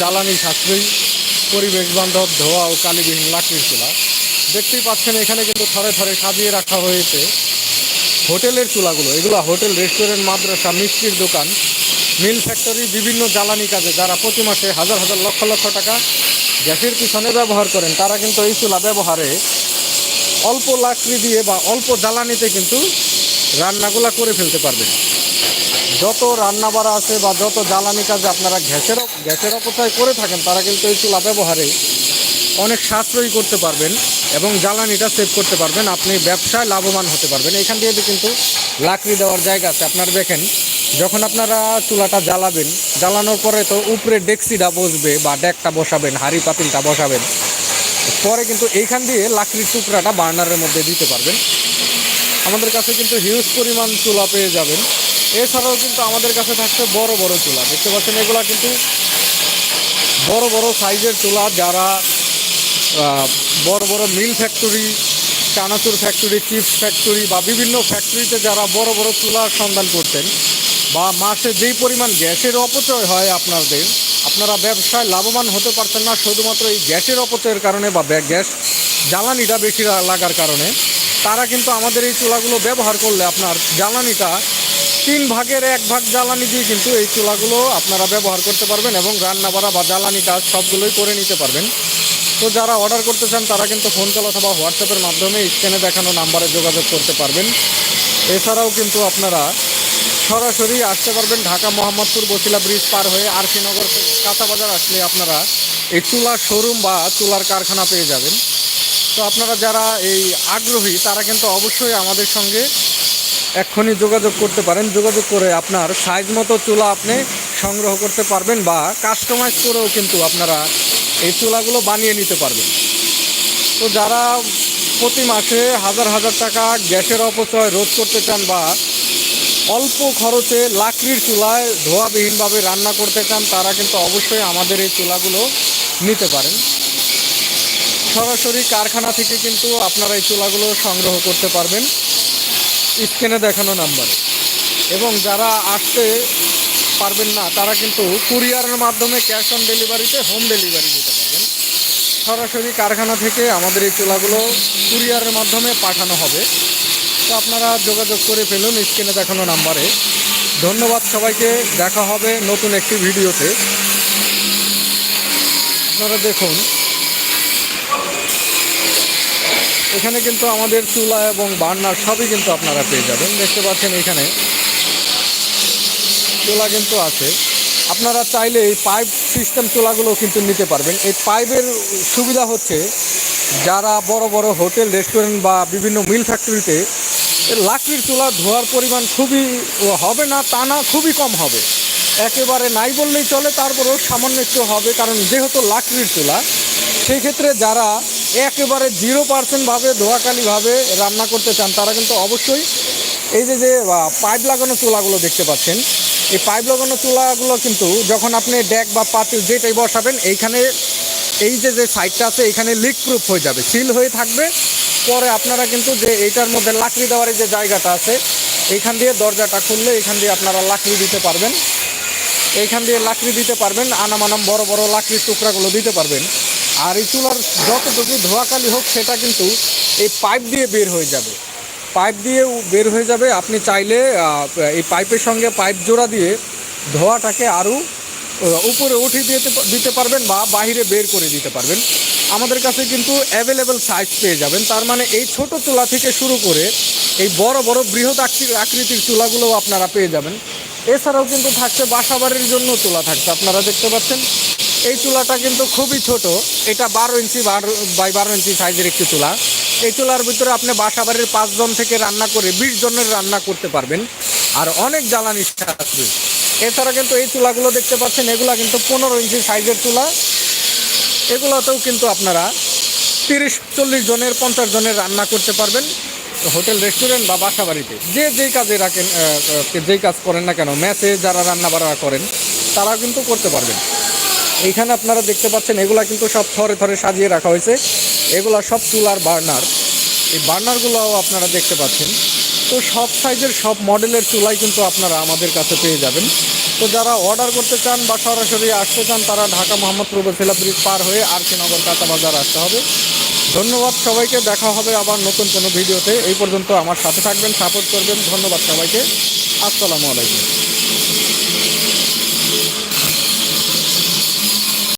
জ্বালানি সাশ্রয়ী পরিবেশ বান্ধব, ধোয়া ও কালিবিহীন লাকড়ির চুলা। দেখতেই পাচ্ছেন এখানে কিন্তু থরে থরে সাজিয়ে রাখা হয়েছে হোটেলের চুলাগুলো। এগুলো হোটেল, রেস্টুরেন্ট, মাদ্রাসা, মিষ্টির দোকান, মিল ফ্যাক্টরি, বিভিন্ন জ্বালানি কাজে যারা প্রতি মাসে হাজার হাজার লক্ষ লক্ষ টাকা গ্যাসের পিছনে ব্যবহার করেন, তারা কিন্তু এই চুলা ব্যবহারে অল্প লাকড়ি দিয়ে বা অল্প জ্বালানিতে কিন্তু রান্নাগুলা করে ফেলতে পারবেন। যত রান্না বাড়া আছে বা যত জ্বালানি কাজে আপনারা গ্যাসের গ্যাসের অপচয় করে থাকেন, তারা কিন্তু এই চুলা ব্যবহারে অনেক সাশ্রয়ী করতে পারবেন এবং জ্বালানিটা সেভ করতে পারবেন। আপনি ব্যবসায় লাভবান হতে পারবেন। এখান দিয়ে কিন্তু লাকড়ি দেওয়ার জায়গা আছে। আপনারা দেখেন, যখন আপনারা চুলাটা জ্বালাবেন, জ্বালানোর পরে তো উপরে ডেক্সিটা বসবে বা ডেকটা বসাবেন, হাঁড়ি পাতিলটা বসাবেন। পরে কিন্তু এইখান দিয়ে লাকড়ির টুকরাটা বার্নারের মধ্যে দিতে পারবেন। আমাদের কাছে কিন্তু হিউজ পরিমাণ চুলা পেয়ে যাবেন। এছাড়াও কিন্তু আমাদের কাছে থাকছে বড় বড় চুলা। দেখতে পাচ্ছেন, এগুলা কিন্তু বড় বড় সাইজের চুলা যারা বড় বড় mill factory, chanachur factory, chips factory বা বিভিন্ন ফ্যাক্টরিতে যারা বড় বড় চুলার সন্ধান করতেন বা মাসে যেই পরিমাণ গ্যাসের অপচয় হয় আপনাদের, আপনারা ব্যবসায় লাভবান হতে পারছেন না শুধুমাত্র এই গ্যাসের অপচয়ের কারণে বা গ্যাস জ্বালানিটা বেশি লাগার কারণে। তারা কিন্তু আমাদের এই চুলাগুলো ব্যবহার করলে আপনার জ্বালানিটা তিন ভাগের এক ভাগ জ্বালানি দিয়ে কিন্তু এই চুলাগুলো আপনারা ব্যবহার করতে পারবেন এবং রান্না বাড়া বা জ্বালানি কাজ সবগুলোই করে নিতে পারবেন। তো যারা অর্ডার করতে চান, তারা কিন্তু ফোন কল অথবা হোয়াটসঅ্যাপের মাধ্যমে স্ক্যানে দেখানো নাম্বারে যোগাযোগ করতে পারবেন। এছাড়াও কিন্তু আপনারা সরাসরি আসতে পারবেন ঢাকা মোহাম্মদপুর বসিলা ব্রিজ পার হয়ে আরশিনগর কাঁচা বাজার আসলে আপনারা এই চুলার শোরুম বা চুলার কারখানা পেয়ে যাবেন। তো আপনারা যারা এই আগ্রহী, তারা কিন্তু অবশ্যই আমাদের সঙ্গে এক্ষুনি যোগাযোগ করতে পারেন। যোগাযোগ করে আপনার সাইজ মতো চুলা আপনি সংগ্রহ করতে পারবেন বা কাস্টমাইজ করেও কিন্তু আপনারা এই চুলাগুলো বানিয়ে নিতে পারবেন। তো যারা প্রতি মাসে হাজার হাজার টাকা গ্যাসের অপচয় রোধ করতে চান বা অল্প খরচে লাকড়ির চুলায় ধোয়াবিহীনভাবে রান্না করতে চান, তারা কিন্তু অবশ্যই আমাদের এই চুলাগুলো নিতে পারেন। সরাসরি কারখানা থেকে কিন্তু আপনারা এই চুলাগুলো সংগ্রহ করতে পারবেন। স্ক্রিনে দেখানো নাম্বারে। এবং যারা আসতে পারবেন না, তারা কিন্তু কুরিয়ারের মাধ্যমে ক্যাশ অন ডেলিভারিতে হোম ডেলিভারি নিতে পারবেন। সরাসরি কারখানা থেকে আমাদের এই চুলাগুলো কুরিয়ারের মাধ্যমে পাঠানো হবে। তো আপনারা যোগাযোগ করে ফেলুন স্ক্রিনে দেখানো নাম্বারে। ধন্যবাদ সবাইকে, দেখা হবে নতুন একটি ভিডিওতে। আপনারা দেখুন। এখানে কিন্তু আমাদের চুলা এবং বার্নার সবই কিন্তু আপনারা পেয়ে যাবেন। দেখতে পাচ্ছেন এখানে চুলা কিন্তু আছে। আপনারা চাইলে এই পাইপ সিস্টেম চুলাগুলো কিন্তু নিতে পারবেন। এই পাইপের সুবিধা হচ্ছে যারা বড় বড় হোটেল, রেস্টুরেন্ট বা বিভিন্ন মিল ফ্যাক্টরিতে লাকড়ির চুলা ধোয়ার পরিমাণ খুবই হবে না, তা না, খুবই কম হবে। একেবারে নাই বললেই চলে, তারপরেও সামান্য একটু হবে, কারণ যেহেতু লাকড়ির চুলা, সেই ক্ষেত্রে যারা একেবারে জিরো পার্সেন্টভাবে ধোয়াকালিভাবে রান্না করতে চান, তারা কিন্তু অবশ্যই এই যে যে পাইপ লাগানো চুলাগুলো দেখতে পাচ্ছেন, এই পাইপ লাগানো চুলাগুলো কিন্তু যখন আপনি ডেক বা পাতিল যেটাই বসাবেন, এইখানে এই যে যে সাইডটা আছে এখানে লিক প্রুফ হয়ে যাবে সিল হয়ে থাকবে। পরে আপনারা কিন্তু যে, এইটার মধ্যে লাকড়ি দেওয়ার যে জায়গাটা আছে, এইখান দিয়ে দরজাটা খুললে এখান দিয়ে আপনারা লাকড়ি দিতে পারবেন। এইখান দিয়ে লাকড়ি দিতে পারবেন আনাম আনাম বড় বড় লাকড়ির টুকরাগুলো দিতে পারবেন। আর এই চুলার যতটুকু ধোয়াকালি হোক, সেটা কিন্তু এই পাইপ দিয়ে বের হয়ে যাবে। পাইপ দিয়ে বের হয়ে যাবে। আপনি চাইলে এই পাইপের সঙ্গে পাইপ জোড়া দিয়ে ধোয়াটাকে আরও উপরে উঠিয়ে দিতে দিতে পারবেন বা বাইরে বের করে দিতে পারবেন। আমাদের কাছে কিন্তু অ্যাভেলেবেল সাইজ পেয়ে যাবেন। তার মানে এই ছোট চুলা থেকে শুরু করে এই বড় বড় বৃহৎ আকৃ- আকৃতির চুলাগুলোও আপনারা পেয়ে যাবেন। এছাড়াও কিন্তু থাকছে বাসাবাড়ির জন্য চুলা থাকছে। আপনারা দেখতে পাচ্ছেন এই চুলাটা কিন্তু খুবই ছোট। এটা বারো ইঞ্চি বাই বারো ইঞ্চি সাইজের একটি চুলা। এই চুলার ভিতরে আপনি বাসাবাড়ির পাঁচজন থেকে রান্না করে বিশ জনের রান্না করতে পারবেন। আর অনেক জ্বালানি সাশ্রয়ী এছাড়া কিন্তু এই চুলাগুলো দেখতে পাচ্ছেন, এগুলা কিন্তু পনেরো ইঞ্চি সাইজের চুলা। এগুলোতেও কিন্তু আপনারা তিরিশ, চল্লিশ জনের, পঞ্চাশ জনের রান্না করতে পারবেন। হোটেল, রেস্টুরেন্ট বা বাসা বাড়িতে যে যেই কাজে রাখেন যেই কাজ করেন না কেন ম্যাচে যারা রান্না বাড়া করেন তারা কিন্তু করতে পারবেন। এইখানে আপনারা দেখতে পাচ্ছেন, এগুলা কিন্তু সব থরে থরে সাজিয়ে রাখা হয়েছে। এগুলা সব চুলার বার্নার। এই বার্নারগুলোও আপনারা দেখতে পাচ্ছেন। তো সব সাইজের সব মডেলের চুলাই কিন্তু আপনারা আমাদের কাছে পেয়ে যাবেন। তো যারা অর্ডার করতে চান বা সরাসরি আসতে চান, তারা ঢাকা মোহাম্মদপুর উপজেলা ব্রিজ পার হয়ে আর আরকিনগর কাঁচা বাজার আসতে হবে। ধন্যবাদ সবাইকে, দেখা হবে আবার নতুন কোনো ভিডিওতে। এই পর্যন্ত আমার সাথে থাকবেন, সাপোর্ট করবেন। ধন্যবাদ সবাইকে। আসসালামু আলাইকুম।